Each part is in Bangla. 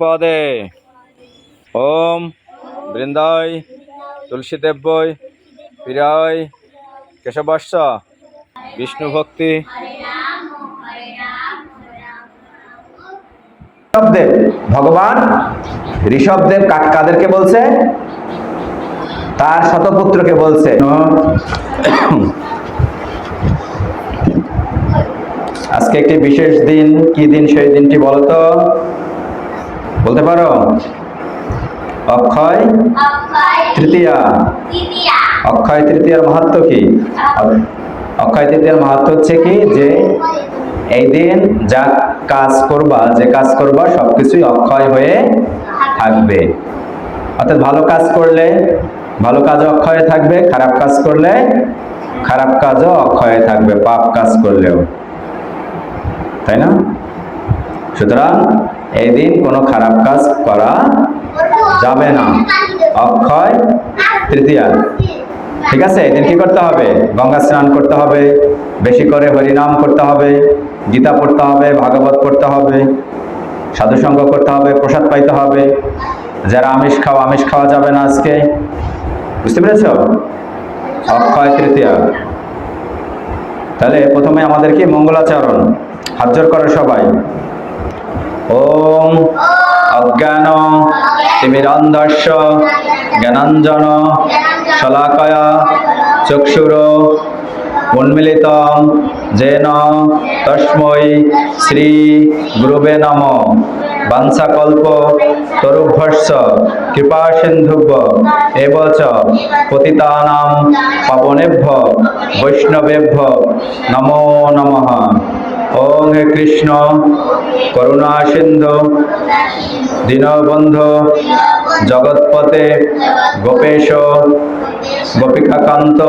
পদে ওম বৃন্দায় তুলসী দেব্যই প্রিয়ায় কেশবর্ষ বিষ্ণু ভক্তি ঋষভদেব, ভগবান ঋষভদেব কাদেরকে বলছে? তার শতপুত্রকে বলছে। আজকে একটি বিশেষ দিন। কি দিন সেই দিনটি বলো তো বলতে পারো? অক্ষয় তৃতীয়া। অক্ষয় তৃতীয়ার মাহাত্ম কি? অক্ষয় তৃতীয়ার মাহাত্ম হচ্ছে কি? যে এই দিন যা কাজ করবা যে কাজ করবা সবকিছুই অক্ষয় হয়ে থাকবে। অর্থাৎ ভালো কাজ করলে ভালো কাজ অক্ষয় থাকবে খারাপ কাজ করলে খারাপ কাজও অক্ষয় থাকবে পাপ কাজ করলেও। তাই না? সুতরাং এই দিন কোনো খারাপ কাজ করা যাবে না। অক্ষয়, তৃতীয়া। ঠিক আছে, এদিন কি করতে হবে? গঙ্গা স্নান করতে হবে, বেশি করে হরিনাম করতে হবে, গীতা পড়তে হবে, ভাগবত পড়তে হবে, সাধুসঙ্গ করতে হবে, প্রসাদ পাইতে হবে। যারা আমিষ খাওয়া আমিষ খাওয়া যাবে না আজকে। বুঝতে পেরেছ? অক্ষয়, তৃতীয়া। তাহলে প্রথমে আমাদের কি মঙ্গলাচরণ? হাত জোর করো সবাই। ওম অজ্ঞান, তিমিরন্ধস্য, জ্ঞানাঞ্জন, শলাকয়া, চক্ষুর উন্মিলিতম যেন তস্মৈ শ্রী গুরুবে নম। বাঞ্ছাকল্প তরুভস্য কৃপা সিন্ধুভ্য এবচ পতিতানাম পাবনেভ্য, বৈষ্ণবেভ্য, নমো নমঃ। ওং কৃষ্ণ করুণা সিন্ধু দীনবন্ধু জগৎপতে গোপেশ গোপিকাকান্ত,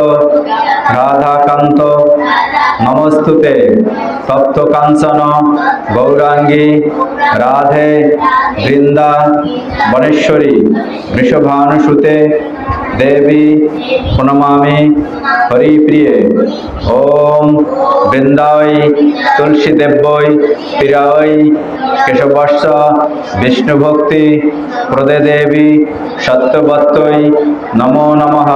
রাধাকান্ত, নমস্তুতে। তপ্ত কাঞ্চন গৌরাঙ্গী, রাধে, বৃন্দা, বনেশ্বরী, বৃষভানুসুতে, দেবী, প্রণমামি, হরিপ্রিয়ে। ওম বৃন্দায় তুলসী দেব্যই প্রিয়ায় কেশবর্ষ বিষ্ণু ভক্তি প্রদে দেবী সত্যবত্তই নমো নমঃ।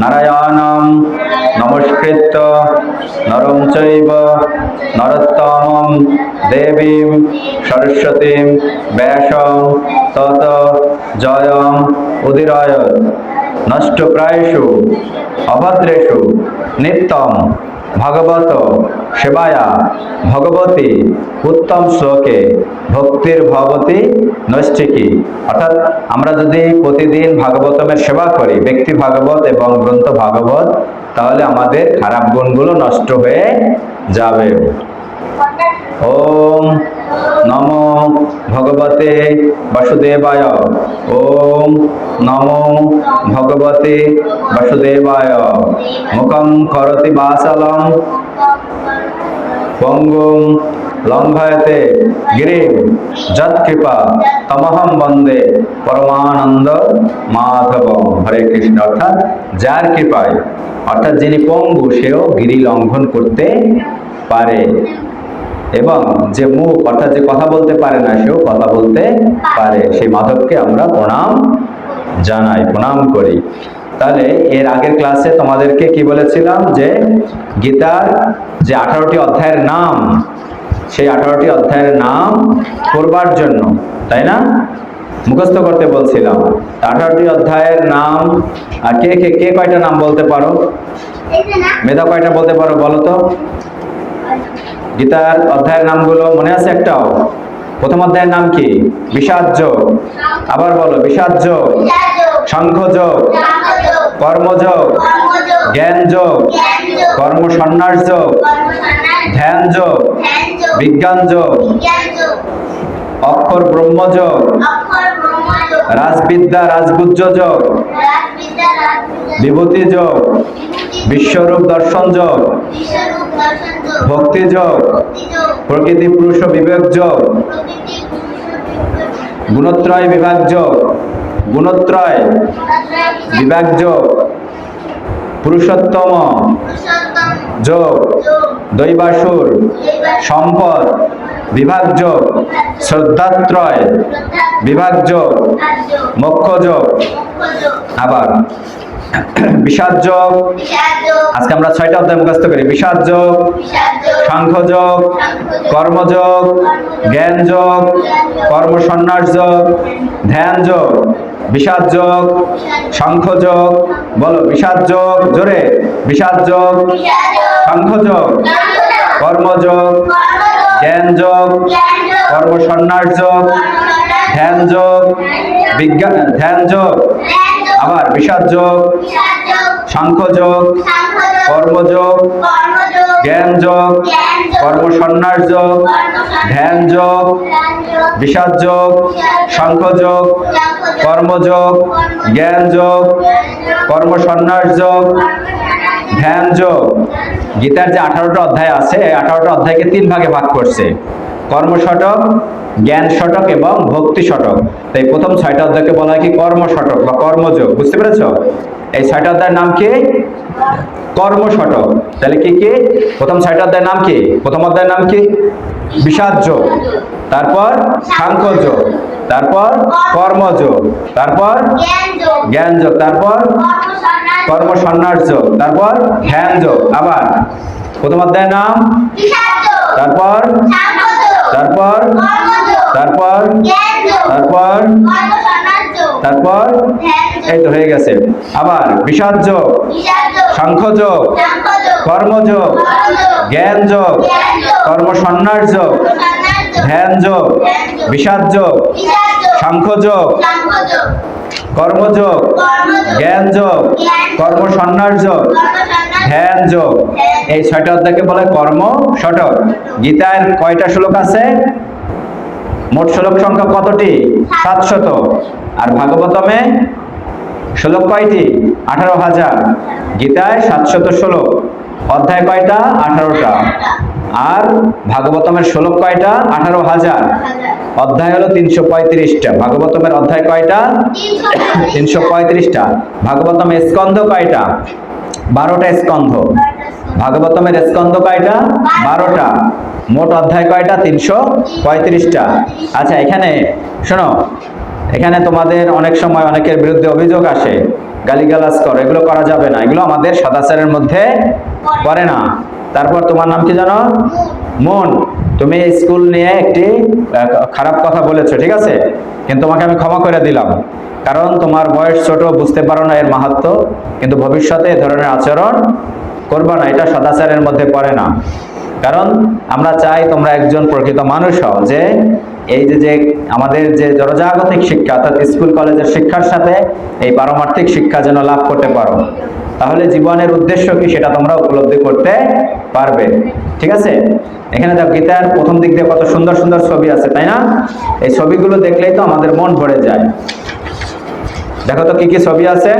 নারায়ণম নমস্কৃত নরম চৈব নরোত্তমম দেবীম সরস্বতীম ব্যাসম তত জয়ম উদিরয় নষ্টপ্রায়সু অভদ্রেষু নিত্যম ভগবত সেবায়া ভগবতী উত্তম শ্লোকে ভক্তির ভগবতী নৈষ্ঠিকী। অর্থাৎ আমরা যদি প্রতিদিন ভাগবতমের সেবা করি, ব্যক্তি ভাগবত এবং গ্রন্থ ভাগবত, তাহলে আমাদের খারাপ গুণগুলো নষ্ট হয়ে যাবে। ওম নম ভগবতে বাসুদেবায়। ওম নম ভগবতে বাসুদেবায়। মুখম করতি বাসালম। পঙ্গুম লঙ্ঘয়তে গিরিম যৎকৃপা তমহম বন্দে পরমানন্দ মাধব হরে কৃষ্ণ। অর্থাৎ যার কৃপায়, অর্থাৎ যিনি পঙ্গু, সেও গিরি লঙ্ঘন করতে পারে। এবং যে মুখ অর্থাৎ যে কথা বলতে পারে না সেও কথা বলতে পারে। সেই মাধবকে আমরা প্রণাম জানাই প্রণাম করি। তাহলে এর আগের ক্লাসে তোমাদেরকে কি বলেছিলাম? যে গীতার যে আঠারোটি অধ্যায়ের নাম সেই আঠারোটি অধ্যায়ের নাম করবার জন্য তাই না? মুখস্থ করতে বলছিলাম। আঠারোটি অধ্যায়ের নাম আর কে কে কে কয়টা নাম বলতে পারো? মেধা কয়টা বলতে পারো বলো তো? গীতার অধ্যায়ের নামগুলো মনে আছে একটাও? প্রথম অধ্যায়ের নাম কি? বিষাদ যোগ আবার বলো বিষাদ যোগ কর্মযোগ। জ্ঞান যোগ কর্ম সন্ন্যাস যোগ ধ্যান যোগ বিজ্ঞান যোগ অক্ষর ব্রহ্ম যোগ রাজবিদ্যা রাজগুজ্জ যোগ বিভূতি যোগ বিশ্বরূপ দর্শন যোগ ভক্তি যোগ, প্রকৃতি পুরুষ বিবেক যোগ, গুণত্রয় বিভাগ যোগ, গুণত্রয় বিভাগ যোগ, পুরুষোত্তম যোগ, দৈবাসুর সম্পদ বিভাগ যোগ, শ্রদ্ধাত্রয় বিভাগ যোগ, মোক্ষ যোগ, আবার বিষাদ যোগ বিষাদ যোগ আজকে আমরা ছয়টা অধ্যায় মুখস্থ করি। বিষাদ যোগ যোগ কর্মযোগ জ্ঞান যোগ কর্মসন্ন্যাস যোগ ধ্যান যোগ বিষাদ যোগ যোগ বলো বিষাদ যোগ জোরে। বিষাদ যোগ বিষাদ যোগ যোগ কর্মযোগ কর্মযোগ কর্মযোগ ধ্যান যোগ বিজ্ঞান ধ্যান যোগ আবার বিষাদ যোগ বিষাদ যোগ সাংখ্য যোগ কর্মযোগ জ্ঞান যোগ কর্মসন্ন্যাস যোগ ধ্যান যোগ বিষাদ যোগ সাংখ্য যোগ কর্মযোগ জ্ঞান যোগ কর্মসন্ন্যাস যোগ ধ্যান যোগ গীতার যে আঠারোটা অধ্যায় আছে আঠারোটা অধ্যায়কে তিন ভাগে ভাগ করছে। কর্মশটক জ্ঞান শটক এবং ভক্তি শটক তাই প্রথম ছয়টা অধ্যায়কে বলা হয় কি কর্মশটক বা কর্মযোগ বুঝতে পেরেছ? এই ছয়টা অধ্যায়ের নাম কি? কর্মশটক তাহলে কি কি? প্রথম ছয়টা অধ্যায়ের নাম কি? প্রথম অধ্যায়ের নাম কি? বিষাদ যোগ তারপর সাংখ্য যোগ তারপর কর্মযোগ। তারপর জ্ঞান যোগ তারপর কর্মসন্ন্যাস কর্মসন্ন্যাস যোগ তারপর ধ্যান যোগ আবার প্রথম অধ্যায়ের নাম? তারপর তারপর? তারপর? তারপর? তারপর? এই তো হয়ে গেছে। আবার বিষাদ যোগ বিষাদ যোগ সাংখ্য যোগ কর্মযোগ। জ্ঞান যোগ জ্ঞান যোগ কর্মসন্ন্যাস যোগ ধ্যান যোগ বিষাদ যোগ বিষাদ যোগ সাংখ্য যোগ কর্মযোগ। জ্ঞান যোগ জ্ঞান যোগ, কর্মসন্ন্যাস যোগ কর্মসন্ন্যাস ধ্যান যোগ। এই ছয়টা অধ্যায়কে বলে কর্ম শটক গীতার কয়টা শ্লোক আছে? মোট শ্লোক সংখ্যা কতটি? সাতশত। আর ভাগবতমে শ্লোক কয়টি? আঠারো হাজার। গীতায় সাতশত ষোলো অধ্যায় কয়টা? আঠারোটা। আর ভাগবতমের শ্লোক কয়টা? আঠারো হাজার। অধ্যায় হলো তিনশো পঁয়ত্রিশটা। ভাগবতমের অধ্যায় কয়টা? তিনশো পঁয়ত্রিশটা। ভাগবতম স্কন্ধ কয়টা? বারোটা স্কন্ধ। ভাগবতমের স্কন্ধ কয়টা? বারোটা। মোট অধ্যায় কয়টা? তিনশো পঁয়ত্রিশটা। আচ্ছা এখানে শোনো, এখানে তোমাদের অনেক সময় অনেকের বিরুদ্ধে অভিযোগ আসে, গালিগালাজ করো, এগুলো করা যাবে না, এগুলো আমাদের সদাচারের মধ্যে পড়ে না। তারপর তোমার নাম কি জানো? মন। তুমি স্কুল নিয়ে একটি খারাপ কথা বলেছ, ঠিক আছে? কিন্তু তোমাকে আমি ক্ষমা করে দিলাম। কারণ তোমার বয়স ছোট, বুঝতে পারো না এর মাহাত্ম, কিন্তু ভবিষ্যতে এ ধরনের আচরণ করবা না, এটা সদাচারের মধ্যে পড়ে না। কারণ আমরা চাই তোমরা একজন প্রকৃত মানুষ হও, যে এই যে যে আমাদের যে জনজাগতিক শিক্ষা, অর্থাৎ স্কুল, কলেজের শিক্ষার সাথে এই পারমার্থিক শিক্ষা যেন লাভ করতে পারো, তাহলে জীবনের উদ্দেশ্য কি সেটা তোমরা উপলব্ধি করতে পারবে। ঠিক আছে? এখানে দেখো গীতার প্রথম দিক দিয়ে কত সুন্দর সুন্দর ছবি আছে, তাই না? এই ছবিগুলো দেখলেই তো আমাদের মন ভরে যায়। দেখো তো কি কি ছবি আছে?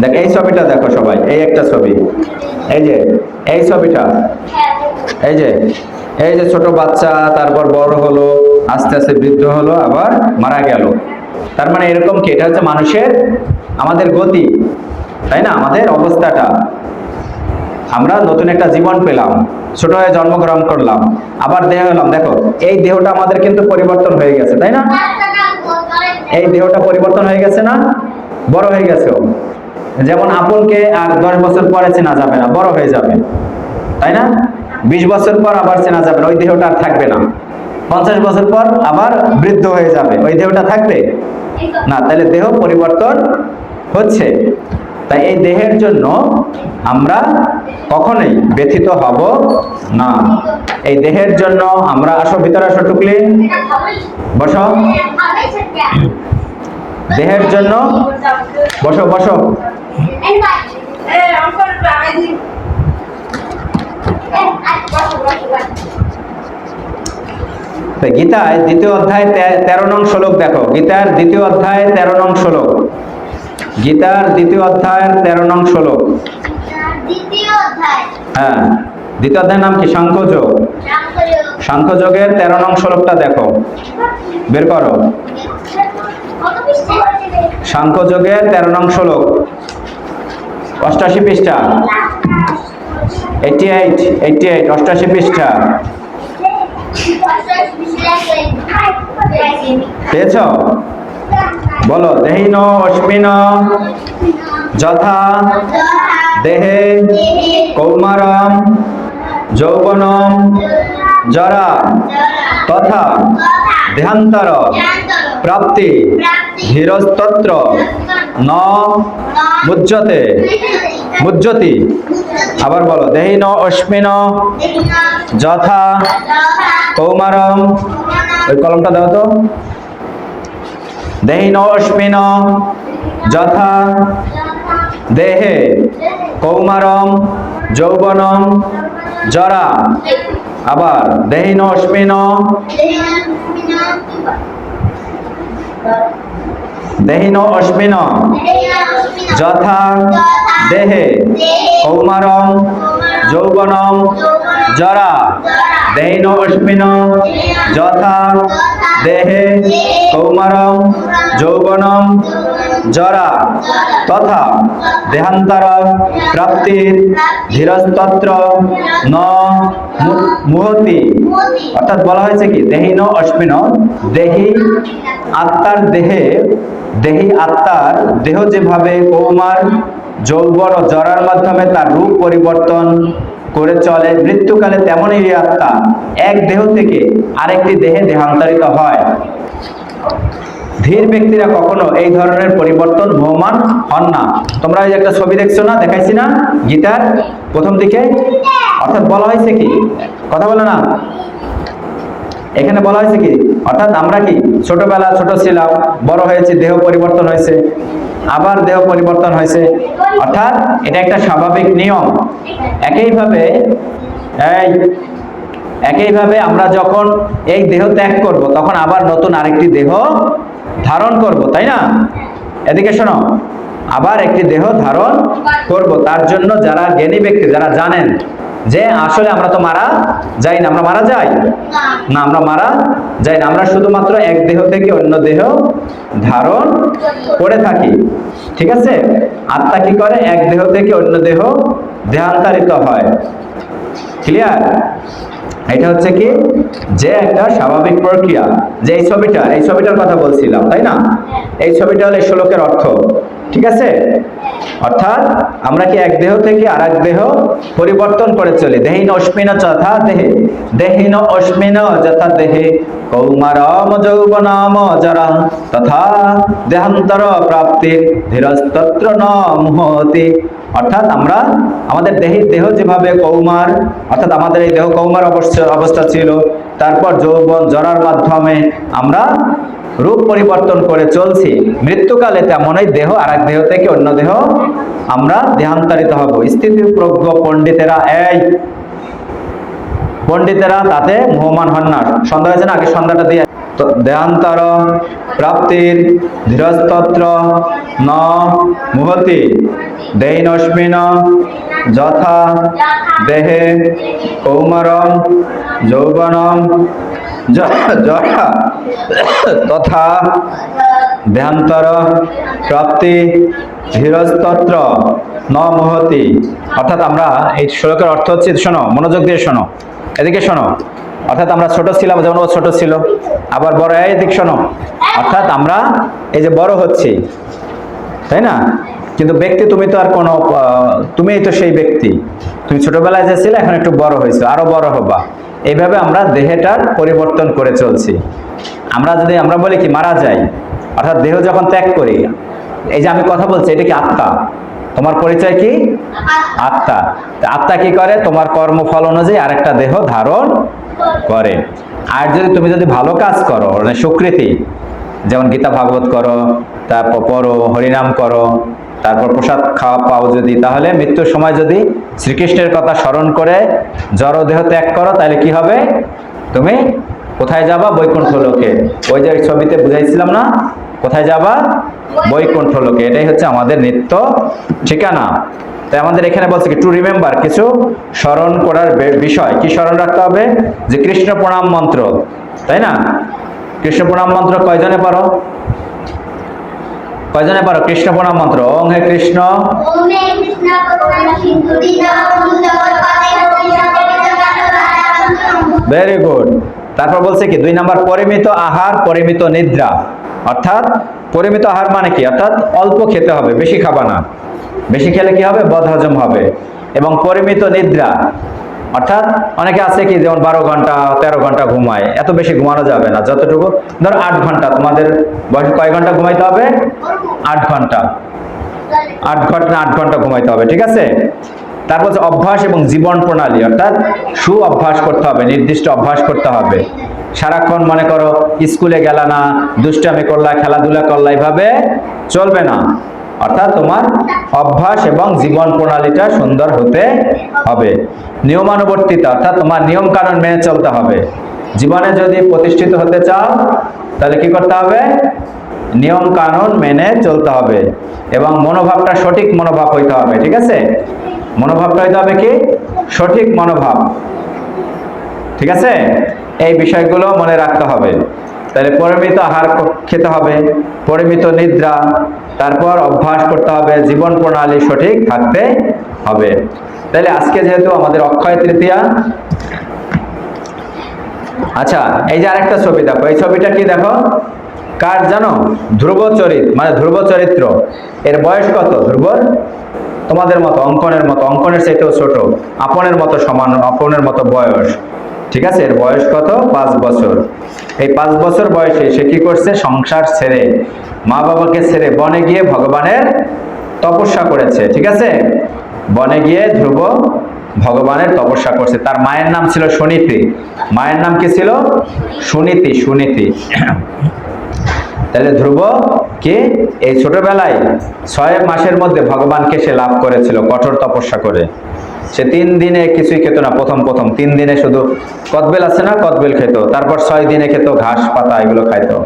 দেখ, এই ছবিটা দেখো সবাই, এই একটা ছবি। এই যে, এই ছবিটা। এই যে এই যে ছোট বাচ্চা, তারপর বড় হলো, আস্তে আস্তে বৃদ্ধ হলো, আবার মারা গেল। তার মানে এরকম কি? এটা হচ্ছে মানুষের, আমাদের গতি, তাই না? আমাদের অবস্থাটা। আমরা নতুন একটা জীবন পেলাম, ছোট হয়ে জন্মগ্রহণ করলাম, আবার দেহ হলাম দেখো, এই দেহটা আমাদের কিন্তু পরিবর্তন হয়ে গেছে, তাই না? এই দেহটা পরিবর্তন হয়ে গেছে না? বড় হয়ে গেছে। যেমন আপনকে আর দশ বছর পরে চেনা যাবে না, বড় হয়ে যাবে। তাই না? বিশ বছর পর আবার চেনা যাবে না, ওই দেহটা আর থাকবে না। পঞ্চাশ বছর পর আবার বৃদ্ধ হয়ে যাবে, ওই দেহটা থাকবে? না, তাহলে দেহ পরিবর্তন হচ্ছে। তাই এই দেহের জন্য আমরা কখনোই ব্যথিত হব না। এই দেহের জন্য আমরা আসো, ভিতরে আসো টুকলি বসো। দেহের জন্য বসো বসো। গীতায় দ্বিতীয় অধ্যায় তেরো নং শ্লোক দেখো। গীতার দ্বিতীয় অধ্যায় তেরো নং শ্লোক। গীতার দ্বিতীয় অধ্যায়ের তেরো নং শ্লোক। হ্যাঁ দ্বিতীয় অধ্যায়ের নাম কি? সাংখ্যযোগ সাংখ্যযোগের তেরো নং শ্লোকটা দেখো। বের করো। সাংখ্যযোগের তেরো নং শ্লোক। অষ্টাশি পৃষ্ঠা। এইটি এইট এইটি এইট অষ্টাশি পৃষ্ঠা। পেয়েছ? বলো, দেহিন, অশ্মিন, যথা, দেহে, কৌমারম, যৌবনম, জরা, তথা, দেহান্তর, প্রাপ্তি, ধীরস্তত্র, ন, মুজ্জতে, মুজ্জতি। আবার বলো, দেহিন, অশ্মিন, যথা, কৌমারম, ওই কলমটা দাও তো। দেহিন অশ্মিন যথা দেহে কৌমারম যৌবনম জরা। আবার দেহিন অশ্মিন দেহিন অশ্মিন যথা দেহে কৌমারম যৌবনম জরা। দেহিন অশ্মিন যথা দেহে কৌমারম, যৌবনম, জরা তথা দেহান্তর প্রাপ্তির ধীরস্তত্র ন মুহতি। অর্থাৎ বলা হয়েছে কি? দেহিন অশ্মিন দেহি আত্মার দেহে, দেহি আত্মার দেহ যেভাবে কৌমার, যৌবন ও জরার মাধ্যমে তার রূপ পরিবর্তন করে চলে। মৃত্যুকালে তেমনই আত্মা এক দেহ থেকে আরেকটি দেহে দেহান্তরিত হয়। ধীর ব্যক্তিরা কখনো এই ধরনের পরিবর্তন ভ্রমণ হন না। তোমরা ওই একটা ছবি দেখছ না, দেখাইছি না? গীতার প্রথম দিকে। অর্থাৎ বলা হয়েছে কি? কথা বলে না। এখানে বলা হয়েছে কি? অর্থাৎ আমরা কি? ছোটবেলা ছোট ছিলাম, বড় হয়েছে, দেহ পরিবর্তন হয়েছে। আবার দেহ পরিবর্তন হয়েছে। অর্থাৎ এটা একটা স্বাভাবিক নিয়ম। একইভাবে, এই, একইভাবে আমরা যখন এই দেহ ত্যাগ করব, তখন আবার নতুন আরেকটি দেহ ধারণ করব, তাই না? এদিকে শোনো, আবার একটি দেহ ধারণ করব। তার জন্য যারা জ্ঞানী ব্যক্তি, যারা জানেন যে আসলে আমরা তো মারা যাই না আমরা মারা যাই? না। আমরা মারা যাই না আমরা শুধুমাত্র এক দেহ থেকে অন্য দেহ ধারণ করে থাকি। ঠিক আছে? আত্মা কি করে? এক দেহ থেকে অন্য দেহ দেহান্তরিত হয়। ক্লিয়ার এটা হচ্ছে কি? যে একটা স্বাভাবিক প্রক্রিয়া। যে এই ছবিটা এই ছবিটার কথা বলছিলাম তাই না? এই ছবিটা হলো এই শ্লোকের অর্থ। ঠিক আছে? অর্থাৎ আমরা কি এক দেহ থেকে আর এক দেহ পরিবর্তন করে চলি? দেহিন অশ্মিন যথা দেহে। দেহিন অশ্মিন যথা দেহে। কৌমারম যৌবনাম জরা তথা দেহান্তর প্রাপ্তির ধীরস্তত্র ন মুহতি অর্থাৎ আমরা আমাদের দেহি দেহ যেভাবে কৌমার, অর্থাৎ আমাদের এই দেহ কৌমার অবস্থা অবস্থা ছিল, তারপর যৌবন জরার মাধ্যমে আমরা রূপ পরিবর্তন করে চলছি। মৃত্যুকালে তেমনই দেহ আর এক দেহ থেকে অন্য দেহ আমরা দেহান্তরিত হব। স্থিতি প্রজ্ঞ পণ্ডিতেরা, এই পণ্ডিতেরা তাতে মোহমান হন না। সন্ধ্যা হয়েছে না? আগে সন্ধ্যাটা দিয়ে দেহান্তর, প্রাপ্তির, ধীরস্তত্র, ন মুহতি দেহিনস্মিন, যথা, দেহে, কৌমরম, যৌবনম তথা দেহান্তর প্রাপ্তি ধীরস্তত্র মুহতি। অর্থাৎ আমরা এই শ্লোকের অর্থ হচ্ছে, শোনো, মনোযোগ দিয়ে শোনো। এদিকে শোনো। অর্থাৎ আমরা ছোট ছিলাম, যেমন ও ছোট ছিল। আবার বড়, এই দিক শোনো। অর্থাৎ আমরা এই যে বড় হচ্ছি, তাই না? কিন্তু ব্যক্তি, তুমি তো আর কোনো তুমিই তো সেই ব্যক্তি। তুমি ছোটবেলায় যে ছিলে, এখন একটু বড় হয়েছো, আরও বড় হবা। এইভাবে আমরা দেহটার পরিবর্তন করে চলছি। আমরা যদি আমরা বলি কি মারা যাই অর্থাৎ দেহ যখন ত্যাগ করি এই যে আমি কথা বলছি এটা কি আত্মা? তোমার পরিচয় কি? আত্মা। আত্মা কি করে? তোমার কর্মফল অনুযায়ী আরেকটা দেহ ধারণ করে। আর যদি তুমি যদি ভালো কাজ করো মানে সুকৃতি যেমন গীতা ভাগবত করো তারপর পড়ো হরিনাম করো তারপর প্রসাদ খাওয়া পাও যদি, তাহলে মৃত্যুর সময় যদি শ্রীকৃষ্ণের কথা স্মরণ করে জড় দেহ ত্যাগ করো, তাহলে কি হবে? তুমি কোথায় যাবা? বৈকুণ্ঠ লোকে। ওই যে ছবিতে বুঝাইছিলাম না, কোথায় যাবা? বৈকুণ্ঠ লোকে। এটাই হচ্ছে আমাদের নিত্য ঠিকানা। তাই আমাদের এখানে বলছে কি টু রিমেম্বার কিছু স্মরণ করার বিষয়। কি স্মরণ রাখতে হবে? যে কৃষ্ণ প্রণাম মন্ত্র। তাই না? কৃষ্ণ প্রণাম মন্ত্র কয়জনে পারো? কয়জনে পারো? কৃষ্ণ প্রণাম মন্ত্র। ওং হে কৃষ্ণ ভেরি গুড তারপর বলছে কি দুই নাম্বার পরিমিত আহার পরিমিত নিদ্রা। অর্থাৎ পরিমিত আহার মানে কি? অর্থাৎ অল্প খেতে হবে বেশি খাবা না। বেশি খেলে কি হবে? বদহজম হবে। এবং পরিমিত নিদ্রা। অর্থাৎ অনেকে আছে কি যেমন বারো ঘণ্টা, তেরো ঘণ্টা ঘুমায়, এত বেশি ঘুমানো যাবে না, যতটুকু। ধরো আট ঘণ্টা, তোমাদের কয় ঘণ্টা ঘুমাইতে হবে? আট ঘণ্টা। আট ঘণ্টা আট ঘণ্টা ঘুমাইতে হবে, ঠিক আছে? তারপর অভ্যাস এবং জীবন প্রণালী, অর্থাৎ সু অভ্যাস করতে হবে, নির্দিষ্ট অভ্যাস করতে হবে। সারাক্ষণ মনে করো, স্কুলে গেলা না, দুষ্টামি করলা, খেলাধুলা করলা, এইভাবে চলবে না। অর্থাৎ তোমার অভ্যাস এবং জীবন প্রণালীটা সুন্দর হতে হবে। নিয়মানুবর্তিতা, অর্থাৎ তোমার নিয়ম কানুন মেনে চলতে হবে। জীবনে যদি প্রতিষ্ঠিত হতে চাও, তাহলে কি করতে হবে? নিয়ম কানুন মেনে চলতে হবে এবং মনোভাবটা সঠিক মনোভাব হইতে হবে, ঠিক আছে? মনোভাবটা হইতে হবে কি? সঠিক মনোভাব, ঠিক আছে? এই বিষয়গুলো মনে রাখতে হবে। তাহলে পরিমিত আহার খেতে হবে পরিমিত নিদ্রা, তারপর অভ্যাস করতে হবে, জীবন প্রণালী সঠিক থাকতে হবে। তাহলে আজকে যেহেতু আমাদের অক্ষয় তৃতীয়া আচ্ছা এই যে আরেকটা ছবি দেখো, এই ছবিটা কি দেখো? কার জানো? ধ্রুব চরিত মানে ধ্রুব চরিত্র। এর বয়স কত ধ্রুবর তোমাদের মতো, অঙ্কনের মতো, অঙ্কনের চাইতেও ছোট, আপনের মতো সমান, আপনের মতো বয়স। ঠিক আছে? এর বয়স কত? পাঁচ বছর। এই পাঁচ বছর বয়সে সে কি করছে? সংসার ছেড়ে মা বাবাকে ছেড়ে বনে গিয়ে ভগবানের তপস্যা করেছে, ঠিক আছে? বনে গিয়ে ধ্রুব ভগবানের তপস্যা করছে। তার মায়ের নাম ছিল সুনীতি। মায়ের নাম কি ছিল? সুনীতি সুনীতি। তাহলে ধ্রুব কি? এই ছোটবেলায় ছয় মাসের মধ্যে ভগবানকে সে লাভ করেছিল কঠোর তপস্যা করে। সে তিন দিনে কিছুই খেত না, প্রথম প্রথম। তিন দিনে শুধু কদবেল আছে না, কদবেল খেত। তারপর ছয় দিনে খেত, ঘাস, পাতা, এগুলো খাইতো।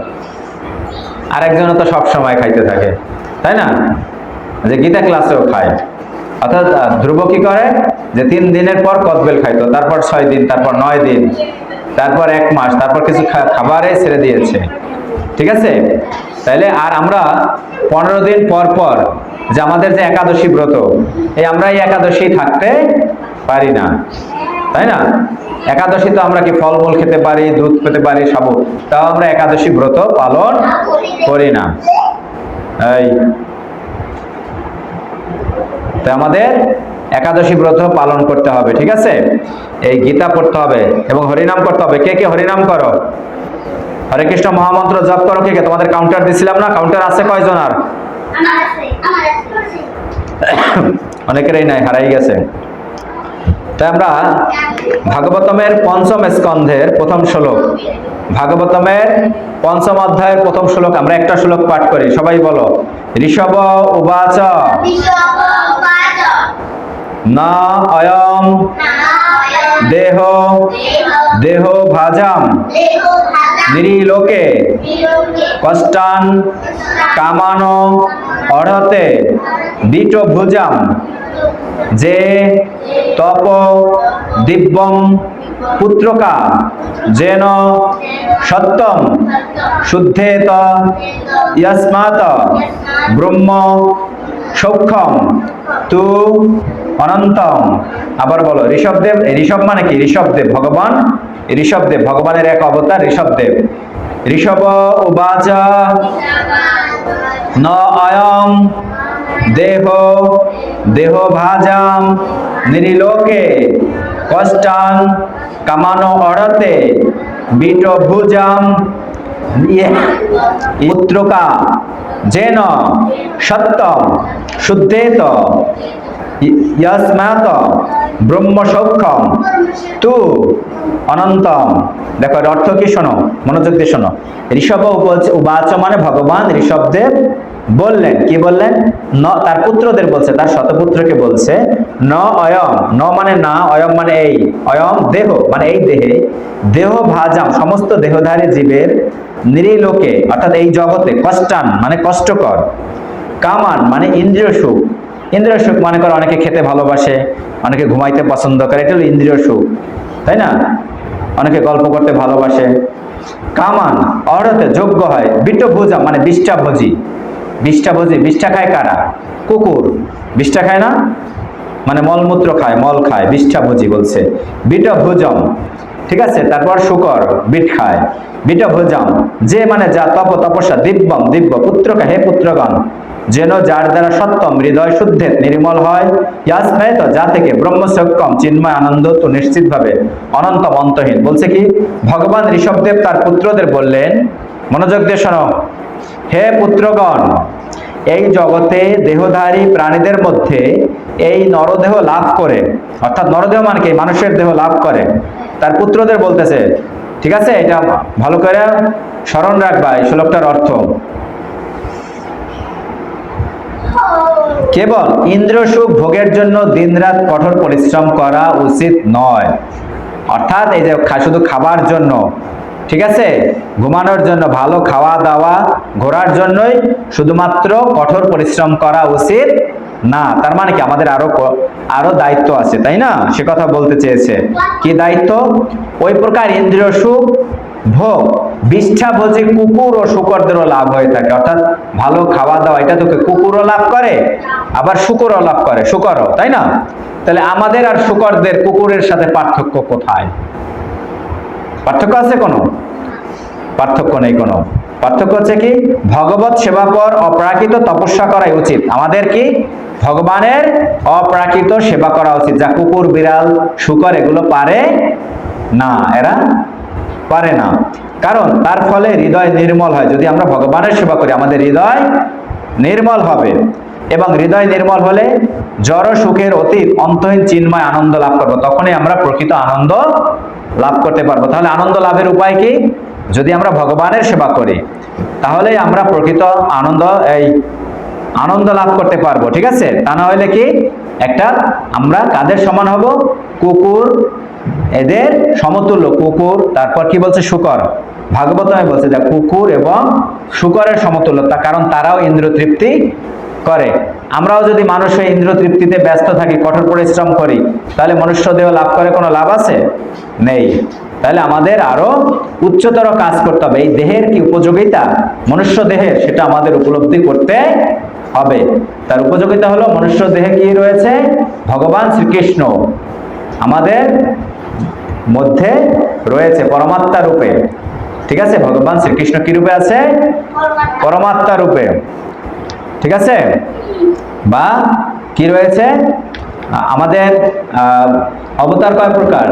আরেকজনও তো সব সময় খাইতে থাকে, তাই না? যে গীতা ক্লাসেও খায়। অর্থাৎ ধ্রুব কি করে? যে তিন দিনের পর কদবেল খাইতো, তারপর ছয় দিন, তারপর নয় দিন, তারপর এক মাস, তারপর কিছু খাবারে ছেড়ে দিয়েছে। ঠিক আছে? তাইলে আর আমরা পনেরো দিন পর পর যে আমাদের যে একাদশী ব্রত, এই আমরা এই একাদশী থাকতে পারি না, তাই না? একাদশী তো আমরা কি ফলমূল খেতে পারি, দুধ খেতে পারি, সব, তাও আমরা একাদশী ব্রত পালন করি না। এই, তো আমাদের একাদশী ব্রত পালন করতে হবে, ঠিক আছে? এই গীতা পড়তে হবে এবং হরিনাম করতে হবে। কে কে হরিনাম করো? হরে কৃষ্ণ মহামন্ত্র জপ করো। কে কে? তোমাদের কাউন্টার দিছিলাম না? কাউন্টার আছে কয়জন আর? অনেকেরই নাই হারাই গেছে। তাই আমরা ভাগবতমের পঞ্চম স্কন্ধের প্রথম শ্লোক ভাগবতমের পঞ্চম অধ্যায়ের প্রথম শ্লোক আমরা একটা শ্লোক পাঠ করি। সবাই বলো ঋষভ উবাচ। না অয়ম। দেহ। দেহ। ভাজাম। নিরিলোকে। কষ্টান। কামানো। অড়তে দিট ভুজাম, যে তপ দিব্যম পুত্রকা, যেন সত্যম শুদ্ধেত ইয়স্মাত ব্রহ্ম সক্ষম তু অনন্তম আবার বলো, ঋষভদেব ঋষভ মানে কি? ঋষভদেব, ভগবান। ঋষভদেব, ভগবানের এক অবতার ঋষভদেব। ঋষভ উবাচ। ন অয়ম দেহ দেহ ভাজাম, নিরিলোকে কষ্টান, কামানো অড়তে, বিট ভুজাম পুত্রকা যেন সত্যম, শুদ্ধেত, ইয়স্মাত ব্রহ্ম সৌক্ষম তু অনন্তম। দেখো, এর অর্থ কি শোনো? মনোযোগ দিয়ে শোনো। ঋষভ উপ- উবাচ মানে ভগবান ঋষভদেব বললেন, কি বললেন? ন, তার পুত্রদের বলছে, তার শতপুত্রকে বলছে, ন অয়ম, ন মানে না, অয়ম মানে এই, অয়ম দেহ মানে এই দেহে, দেহ ভাজাম, সমস্ত দেহধারী জীবের নিরিলোকে, অর্থাৎ এই জগতে কষ্টান মানে কষ্টকর, কামান মানে ইন্দ্রিয় সুখ ইন্দ্রিয় সুখ মনে করে অনেকে খেতে ভালোবাসে, অনেকে ঘুমাইতে পছন্দ করে, এটা হলো ইন্দ্রিয় সুখ তাই না? অনেকে গল্প করতে ভালোবাসে, কামান অর্থে যোগ্য হয় বিট্ট ভোজা মানে বিষ্ঠা বিষ্ঠা ভোজি বিষ্ঠা খায় কারা? কুকুর। বিষ্ঠা খায় না? মানে মলমূত্র খায়, মল খায় বিষ্ঠা ভোজি বলছে। বিট ভোজম ঠিক আছে? তারপর শুকর, বিট খায়। বিট ভোজম যে মানে যা তপ তপস্যা, দিব্যম, দিব্য পুত্রকা হে পুত্রগণ, যেন যার দ্বারা সত্যম, হৃদয় শুদ্ধে নির্মল হয় ইয়াসমেত যা থেকে ব্রহ্ম সক্ষম চিন্ময় আনন্দ তো নিশ্চিতভাবে অনন্ত অন্তহীন বলছে কি, ভগবান ঋষভদেব তার পুত্রদের বললেন, মনোযোগ দিয়ে শোনো হে পুত্রগণ, এই জগতে দেহধারী প্রাণীদের মধ্যে এই নরদেহ লাভ করে, অর্থাৎ নরদেহ মানে কি? মানুষের দেহ লাভ করে। তার পুত্রদের বলতেছে, ঠিক আছে, এটা ভালো করে স্মরণ রাখবা এই শ্লোকটার অর্থ। কেবল ইন্দ্র সুখ ভোগের জন্য দিনরাত কঠোর পরিশ্রম করা উচিত নয়। অর্থাৎ এই যে শুধু খাবার জন্য ঠিক আছে? ঘুমানোর জন্য ভালো খাওয়া দাওয়া ঘোরার জন্যই শুধুমাত্র কঠোর পরিশ্রম করা উচিত না। তার মানে কি? আমাদের আরও আরও দায়িত্ব আছে, তাই না? সে কথা বলতে চেয়েছে। কি দায়িত্ব? ওই প্রকার ইন্দ্রিয় সুখ, ভোগ, বিষ্ঠা ভোজে কুকুর ও শুকরদেরও লাভ হয়ে থাকে। অর্থাৎ ভালো খাওয়া দাওয়া, এটা তোকে কুকুরও লাভ করে, আবার শুকরও লাভ করে। শুকরও, তাই না? তাহলে আমাদের আর শুকরদের কুকুরের সাথে পার্থক্য কোথায়? পার্থক্য আছে কোনো? পার্থক্য নেই কোনো। পার্থক্য হচ্ছে কি, ভগবত সেবা পর অপ্রাকৃত তপস্যা করাই উচিত। আমাদের কি? ভগবানের অপ্রাকৃত সেবা করা উচিত। যা কুকুর, বিড়াল, শুকর, এগুলো পারে না। এরা পারে না। কারণ তার ফলে হৃদয় নির্মল হয়। যদি আমরা ভগবানের সেবা করি, আমাদের হৃদয় নির্মল হবে। এবং হৃদয় নির্মল হলে জড় সুখের অতীত অন্তহীন চিন্ময় আনন্দ লাভ করব। তখনই আমরা প্রকৃত আনন্দ লাভ করতে পারব। তাহলে আনন্দ লাভের উপায় কি? যদি আমরা ভগবানের সেবা করি, তাহলেই আমরা প্রকৃত আনন্দ, এই আনন্দ লাভ করতে পারব, ঠিক আছে? তা না হলে কি? একটা আমরা কাদের সমান হব? কুকুর, এদের সমতুল্য, কুকুর, তারপর কি বলছে? শুকর। ভাগবতমে বলছে যে কুকুর এবং শুকরের সমতুল্য তার কারণ তারাও ইন্দ্র তৃপ্তি করে। আমরাও যদি মানুষ হয়ে ইন্দ্র তৃপ্তিতে ব্যস্ত থাকি কঠোর পরিশ্রম করি তাহলে মনুষ্য দেহ লাভ করে কোনো লাভ আছে? নেই। তাহলে আমাদের আরও উচ্চতর কাজ করতে হবে। এই দেহের কি উপযোগিতা? মনুষ্য দেহের সেটা আমাদের উপলব্ধি করতে হবে। তার উপযোগিতা হলো মনুষ্য দেহে কি রয়েছে? ভগবান শ্রীকৃষ্ণ আমাদের মধ্যে রয়েছে পরমাত্মা রূপে। ঠিক আছে? ভগবান শ্রীকৃষ্ণ কি রূপে আছে? পরমাত্মা রূপে। ঠিক আছে? বা কি রয়েছে? আমাদের অবতার কয় প্রকার?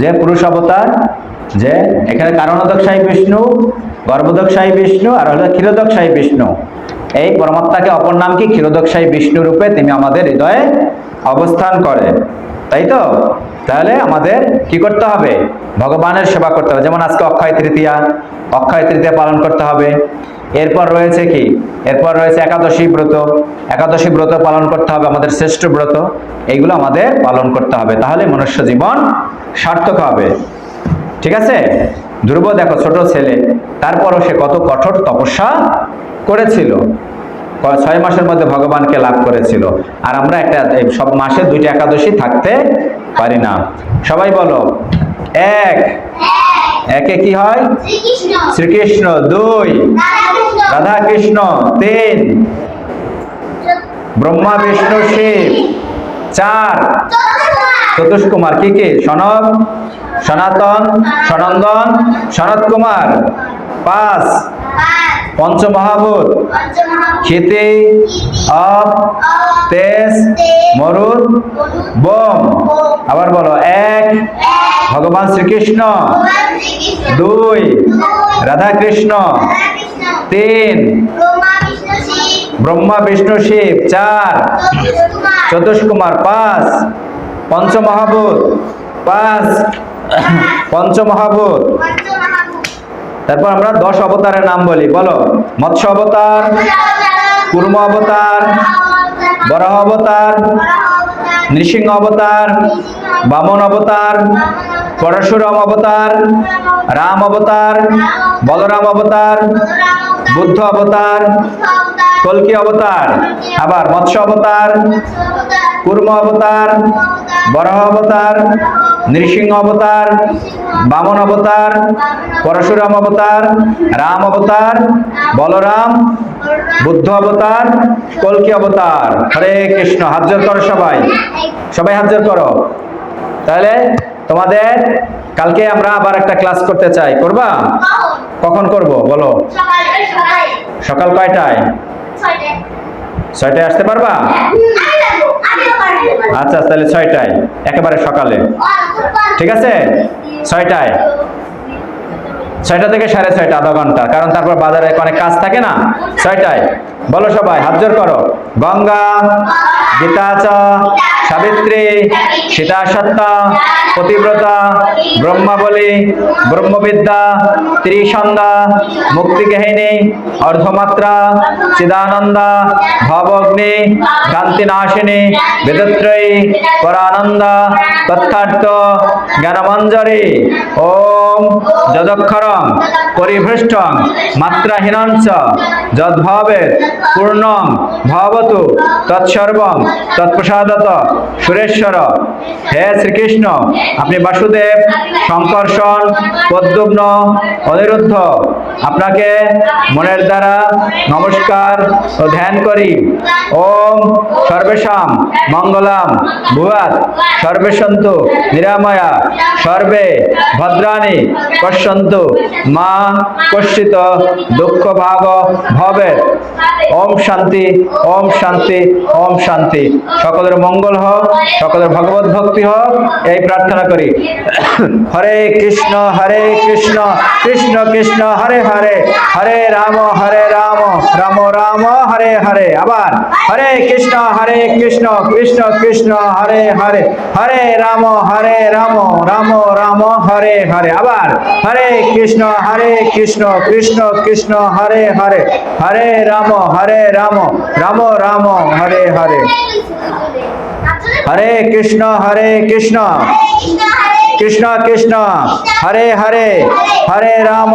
যে পুরুষ অবতার, যে এখানে কারণোদকশাহী বিষ্ণু গর্ভদকশাহী বিষ্ণু, আর হলো ক্ষীরোদকশাহী বিষ্ণু। এই পরমাত্মাকে অপর নাম কি? ক্ষীরোদকশাহী বিষ্ণু রূপে তিনি আমাদের হৃদয়ে অবস্থান করে। তাই তো? তাহলে আমাদের কি করতে হবে? ভগবানের সেবা করতে হবে। যেমন আজকে অক্ষয় তৃতীয়া অক্ষয় তৃতীয়া পালন করতে হবে। এরপর রয়েছে কি? এরপর রয়েছে একাদশী ব্রত। একাদশী ব্রত পালন করতে হবে আমাদের শ্রেষ্ঠ ব্রত। এইগুলো আমাদের পালন করতে হবে। তাহলে মনুষ্য জীবন সার্থক হবে। ঠিক আছে? ধ্রুব দেখো, ছোট ছেলে। তারপরও সে কত কঠোর তপস্যা করেছিল। ছয় মাসের মধ্যে ভগবানকে লাভ করেছিল। আর আমরা একটা সব মাসে দুইটা একাদশী থাকতে পারি না। সবাই বলো, এক। একে কি হয়? শ্রীকৃষ্ণ। দুই। রাধাকৃষ্ণ। রাধা কৃষ্ণ তিন। ব্রহ্মা বিষ্ণু শিব। চার। সতোষ কুমার কে কে? সনক সনাতন সনন্দন সনত কুমার পাঁচ। পঞ্চমহাভূত। ক্ষিতি অপ তেজ মরুদ বোম। আবার বলো এক ভগবান শ্রীকৃষ্ণ। দুই রাধা কৃষ্ণ তিন ব্রহ্মা বিষ্ণু শিব। চার চতুষ কুমার। পাঁচ পঞ্চমহাভূত। পাঁচ পঞ্চমহাভূত। তারপর আমরা দশ অবতারের নাম বলি, বলো। মৎস্য অবতার, কুর্ম অবতার, বরাহ অবতার, নৃসিংহ অবতার, বামন অবতার, পরশুরাম অবতার, রাম অবতার, বলরাম অবতার, বুদ্ধ অবতার কলকি অবতার আবার মৎস্য অবতার কুর্ম অবতার বরাহ অবতার নৃসিংহ অবতার বামন অবতার পরশুরাম অবতার রাম অবতার বলরাম বুদ্ধ অবতার কলকি অবতার। হরে কৃষ্ণ হাত জোর করো সবাই। সবাই হাত জোর করো। তাহলে তোমাদের কালকে আমরা আবার একটা ক্লাস করতে চাই। করবা? কখন? করব? বলো। সকাল কয়টায়? ছয়টায়। আসতে পারবা? আমিও পারব আচ্ছা তাহলে ছয়টায় একেবারে সকালে। ঠিক আছে? ছয়টায়। ছয়টা থেকে সাড়ে ছয়টা আধা ঘণ্টা কারণ তারপর বাজারে অনেক কাজ থাকে না? ছয়টায়। বলো সবাই হাত জোর করো। গঙ্গা গীতা চ সাবিত্রী, সীতা সত্তা, পতিব্রতা, ব্রহ্মাবলী, ব্রহ্মবিদ্যা, ত্রিসন্ধ্যা মুক্তিগেহিনী অর্ধমাত্রা, চিদানন্দা ভবগ্নি কান্তিনাশিনী বেদত্রয়ী, পরানন্দা তথার্থ জ্ঞানমঞ্জরি, ওম যদক্ষরম, পরিভৃষ্টং মাত্রাহীনঞ্চ যদ্ভাবেত পূর্ণং, ভবতু, তৎসর্বং, তৎপ্রসাদত। সুরেশ্বর, হে শ্রীকৃষ্ণ, আপনি বাসুদেব শঙ্কর্ষণ পদ্মগ্ন, অনিরুদ্ধ, আপনাকে মনের দ্বারা নমস্কার ও ধ্যান করি। ওম সর্বেশাম মঙ্গলাম ভুয়াত সর্বে সন্তু নিরাময়া, সর্বে ভদ্রাণী পশ্যন্তু, মা কশ্চিত দুঃখ ভাগ ভবে ওম শান্তি ওম শান্তি ওম শান্তি। সকলের মঙ্গল হোক সকলের ভগবত ভক্তি হোক এই প্রার্থনা করি। হরে কৃষ্ণ হরে কৃষ্ণ কৃষ্ণ কৃষ্ণ, হরে হরে। হরে রাম হরে রাম রাম রাম, হরে হরে। আবার হরে কৃষ্ণ হরে কৃষ্ণ কৃষ্ণ কৃষ্ণ, হরে হরে। হরে রাম হরে রাম রাম রাম, হরে হরে। আবার হরে কৃষ্ণ হরে কৃষ্ণ কৃষ্ণ কৃষ্ণ, হরে হরে। হরে রাম হরে রাম রাম রাম, হরে হরে। হরে কৃষ্ণ হরে কৃষ্ণ। কৃষ্ণ কৃষ্ণ। হরে হরে। হরে রাম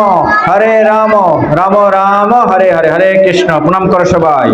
হরে রাম। রাম রাম। হরে হরে হরে কৃষ্ণ। প্রণাম করো সবাই।